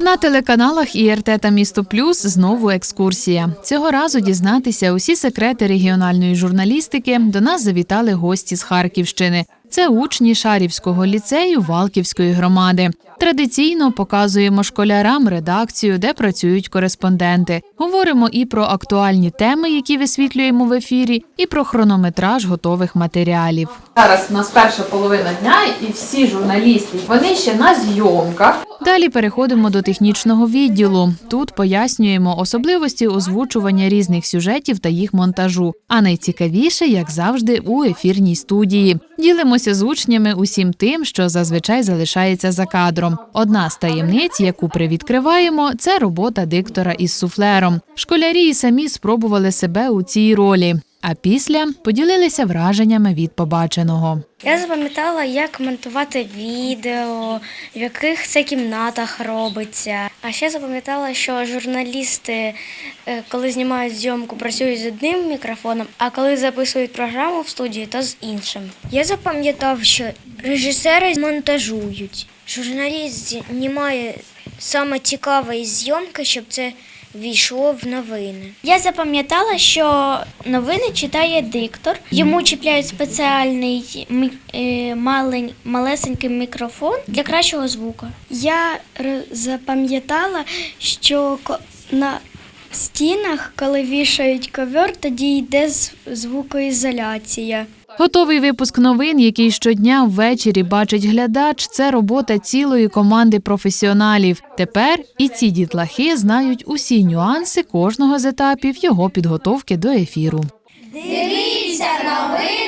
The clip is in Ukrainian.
На телеканалах ІРТ та Місто Плюс знову екскурсія. Цього разу дізнатися усі секрети регіональної журналістики до нас завітали гості з Харківщини. Це учні Шарівського ліцею Валківської громади. Традиційно показуємо школярам редакцію, де працюють кореспонденти. Говоримо і про актуальні теми, які висвітлюємо в ефірі, і про хронометраж готових матеріалів. Зараз у нас перша половина дня, і всі журналісти вони ще на зйомках. Далі переходимо до технічного відділу. Тут пояснюємо особливості озвучування різних сюжетів та їх монтажу. А найцікавіше, як завжди, у ефірній студії. Ділимося з учнями усім тим, що зазвичай залишається за кадром. Одна з таємниць, яку привідкриваємо, це робота диктора із суфлером. Школярі самі спробували себе у цій ролі. А після поділилися враженнями від побаченого. Я запам'ятала, як монтувати відео, в яких це кімнатах робиться. А ще запам'ятала, що журналісти, е, коли знімають зйомку, працюють з одним мікрофоном, а коли записують програму в студії, то з іншим. Я запам'ятав, що режисери монтажують. Журналіст знімає саме цікаве із зйомки, щоб це війшло в новини. Я запам'ятала, що новини читає диктор. Йому чіпляють спеціальний е, малень- малесенький мікрофон для кращого звуку. Я запам'ятала, що на стінах, коли вішають ковер, тоді йде звукоізоляція. Готовий випуск новин, який щодня ввечері бачить глядач, це робота цілої команди професіоналів. Тепер і ці дітлахи знають усі нюанси кожного з етапів його підготовки до ефіру. Дивіться новини